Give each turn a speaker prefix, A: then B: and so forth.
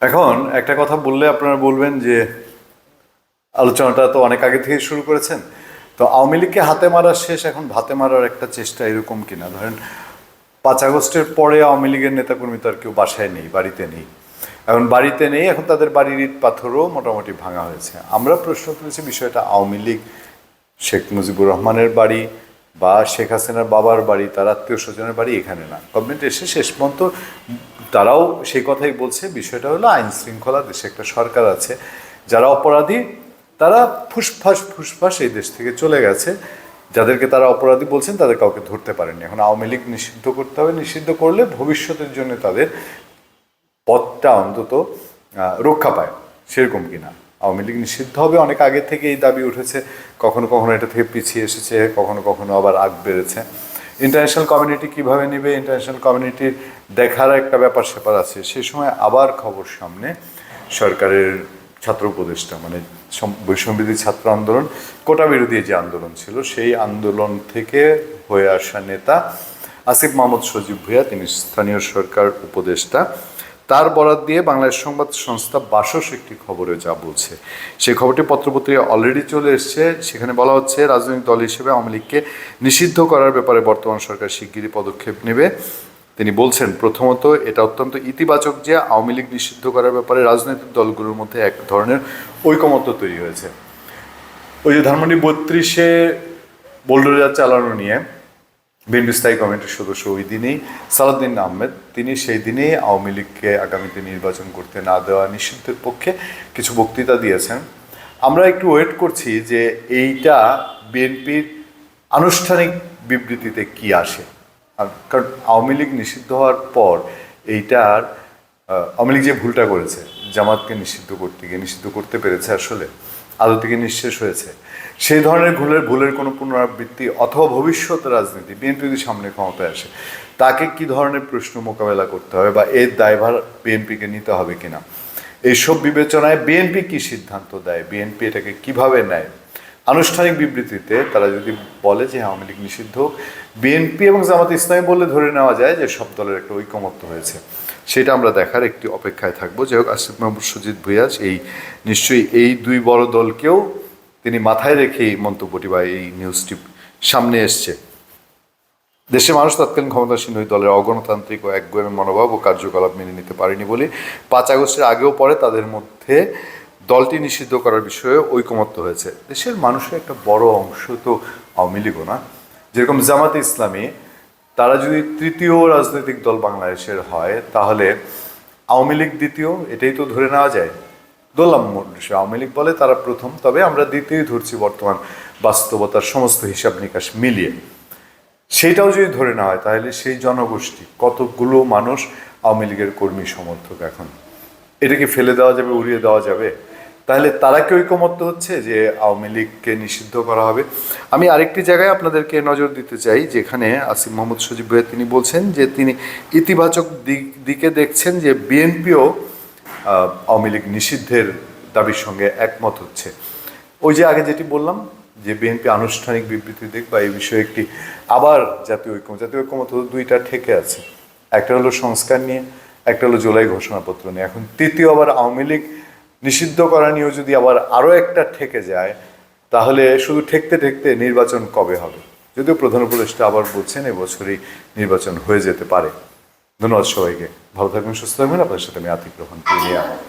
A: এখন একটা কথা বললে আপনারা বলবেন যে আলোচনাটা তো অনেক আগে থেকে শুরু করেছেন। তো আওয়ামী লীগকে হাতে মারার শেষ এখন ভাতে মারার একটা চেষ্টা এরকম কিনা? ধরেন, পাঁচ আগস্টের পরে আওয়ামী লীগের নেতাকর্মী তো আর কেউ বাসায় নেই, বাড়িতে নেই। এখন বাড়িতে নেই, এখন তাদের বাড়ির ইট পাথরও মোটামুটি ভাঙা হয়েছে। আমরা প্রশ্ন তুলেছি বিষয়টা আওয়ামী লীগ, শেখ মুজিবুর রহমানের বাড়ি বা শেখ হাসিনার বাবার বাড়ি, তার আত্মীয় স্বজনের বাড়ি এখানে না। গভর্নমেন্ট এসে শেষ পর্যন্ত তারাও সেই কথাই বলছে। বিষয়টা হলো আইন শৃঙ্খলা দেশে একটা সরকার আছে। যারা অপরাধী, তারা ফুসফাস ফুসফাস এই দেশ থেকে চলে গেছে। যাদেরকে তারা অপরাধী বলছেন, তাদের কাউকে ধরতে পারেনি এখন আওয়ামী লীগ নিষিদ্ধ করতে হবে। নিষিদ্ধ করলে ভবিষ্যতের জন্য তাদের পথটা অন্তত রক্ষা পায়। সেরকম কিনা? আওয়ামী লীগ নিষিদ্ধ হবে, অনেক আগে থেকে এই দাবি উঠেছে। কখনো কখনো এটা থেকে পিছিয়ে এসেছে, কখনো কখনো আবার আগ বেড়েছে। ইন্টারন্যাশনাল কমিউনিটি কীভাবে নেবে? ইন্টারন্যাশনাল কমিউনিটির দেখার একটা ব্যাপার স্যাপার আছে। সেই সময় আবার খবর সামনে। সরকারের ছাত্র উপদেষ্টা মানে বৈষম্যবিধি ছাত্র আন্দোলন, কোটা বিরোধী যে আন্দোলন ছিল, সেই আন্দোলন থেকে হয়ে আসা নেতা আসিফ মাহমুদ সজীব ভুইয়া, তিনি স্থানীয় সরকার উপদেষ্টা। তার বরাত দিয়ে বাংলাদেশ সংবাদ সংস্থা বাসস একটি খবরে যা বলছে। সেই খবরটি পত্রপত্রিকা অলরেডি চলে এসছে। সেখানে বলা হচ্ছে, রাজনৈতিক দল হিসেবে আওয়ামী লীগকে নিষিদ্ধ করার ব্যাপারে বর্তমান সরকার শিগগিরই পদক্ষেপ নেবে। তিনি বলছেন, প্রথমত, এটা অত্যন্ত ইতিবাচক যে আওয়ামী লীগ নিষিদ্ধ করার ব্যাপারে রাজনৈতিক দলগুলোর মধ্যে এক ধরনের ঐকমত্য তৈরি হয়েছে। ওই যে ধানমন্ডি বত্রিশে বোল্ডোজার চালানো নিয়ে বিএনপি স্থায়ী কমিটির সদস্য ওই দিনেই সালাউদ্দিন আহমেদ। তিনি সেই দিনেই আওয়ামী লীগকে আগামীতে নির্বাচন করতে না দেওয়া নিষিদ্ধের পক্ষে কিছু বক্তৃতা দিয়েছেন। আমরা একটু ওয়েট করছি যে এইটা বিএনপির আনুষ্ঠানিক বিবৃতিতে কি আসে। কারণ আওয়ামী লীগ নিষিদ্ধ হওয়ার পর এইটার আওয়ামী লীগ যে ভুলটা করেছে, জামাতকে নিষিদ্ধ করতে গিয়ে নিষিদ্ধ করতে পেরেছে আসলে। আদৌ থেকে নিঃশেষ হয়েছে। সেই ধরনের ভুলের ভুলের কোনো পুনরাবৃত্তি অথবা ভবিষ্যৎ রাজনীতি বিএনপি যদি সামনে ক্ষমতায় আসে, তাকে কি ধরনের প্রশ্ন মোকাবেলা করতে হবে বা এর দায়ভার বিএনপিকে নিতে হবে কিনা? এইসব বিবেচনায় বিএনপি কি সিদ্ধান্ত দেয়? বিএনপি এটাকে কীভাবে নেয়? আনুষ্ঠানিক বিবৃতিতে তারা যদি বলে যে আওয়ামী লীগ নিষিদ্ধ, বিএনপি এবং জামাত ইসলামী বললে ধরে নেওয়া যায় যে সব দলের একটা ঐকমত্য হয়েছে। সেটা আমরা দেখার একটি অপেক্ষায় থাকব। যাই হোক, আসিফ মাহমুদ, সুজিত ভুইয়াজ, এই নিশ্চয়ই এই দুই বড় দলকেও তিনি মাথায় রেখে এই মন্তব্যটি বা এই নিউজটি সামনে এসছে। দেশের মানুষ তৎকালীন ক্ষমতাসীন ওই দলের অগণতান্ত্রিক ও একগুয়েমি মনোভাব ও কার্যকলাপ মেনে নিতে পারেনি বলে পাঁচ আগস্টের আগেও পরে তাদের মধ্যে দলটি নিষিদ্ধ করার বিষয়ে ঐকমত্য হয়েছে। দেশের মানুষের একটা বড় অংশ তো আওয়ামী লীগও না। যেরকম জামাতে ইসলামী তারা যদি তৃতীয় রাজনৈতিক দল বাংলাদেশের হয়, তাহলে আওয়ামী লীগ দ্বিতীয়, এটাই তো ধরে নেওয়া যায়। দোলাম সে আওয়ামী লীগ বলে তারা প্রথম, তবে আমরা দ্বিতীয় ধরছি বর্তমান বাস্তবতার সমস্ত হিসাব নিকাশ মিলিয়ে। সেটাও যদি ধরে নেওয়া হয়, তাহলে সেই জনগোষ্ঠী, কতগুলো মানুষ আওয়ামী লীগের কর্মী সমর্থক এখন? এটাকে ফেলে দেওয়া যাবে, উড়িয়ে দেওয়া যাবে? তাহলে তারা কি ঐকমত্য হচ্ছে যে আওয়ামী লীগকে নিষিদ্ধ করা হবে? আমি আরেকটি জায়গায় আপনাদেরকে নজর দিতে চাই, যেখানে আসিফ মোহাম্মদ সজিব ভাইয়া তিনি বলছেন যে তিনি ইতিবাচক দিক, দিকে দেখছেন যে বিএনপিও আওয়ামী লীগ নিষিদ্ধের দাবির সঙ্গে একমত হচ্ছে। ওই যে আগে যেটি বললাম, যে বিএনপি আনুষ্ঠানিক বিবৃতি দিক বা এই বিষয়ে একটি আবার জাতীয় ঐক্য, জাতীয় ঐক্যমত দুইটা ঠেকে আছে। একটা হলো সংস্কার নিয়ে, একটা হলো জুলাই ঘোষণাপত্র নিয়ে। এখন তৃতীয় আবার আওয়ামী লীগ নিষিদ্ধ করা নিয়েও যদি আবার আরও একটা ঠেকে যায়, তাহলে শুধু ঠেকতে ঠেকতে নির্বাচন কবে হবে? যদিও প্রধান উপদেষ্টা আবার বলছেন এবছরই নির্বাচন হয়ে যেতে পারে। ধন্যবাদ সবাইকে। ভালো থাকবেন, সুস্থ থাকবেন। আপনার সাথে আমি আতিক রহমান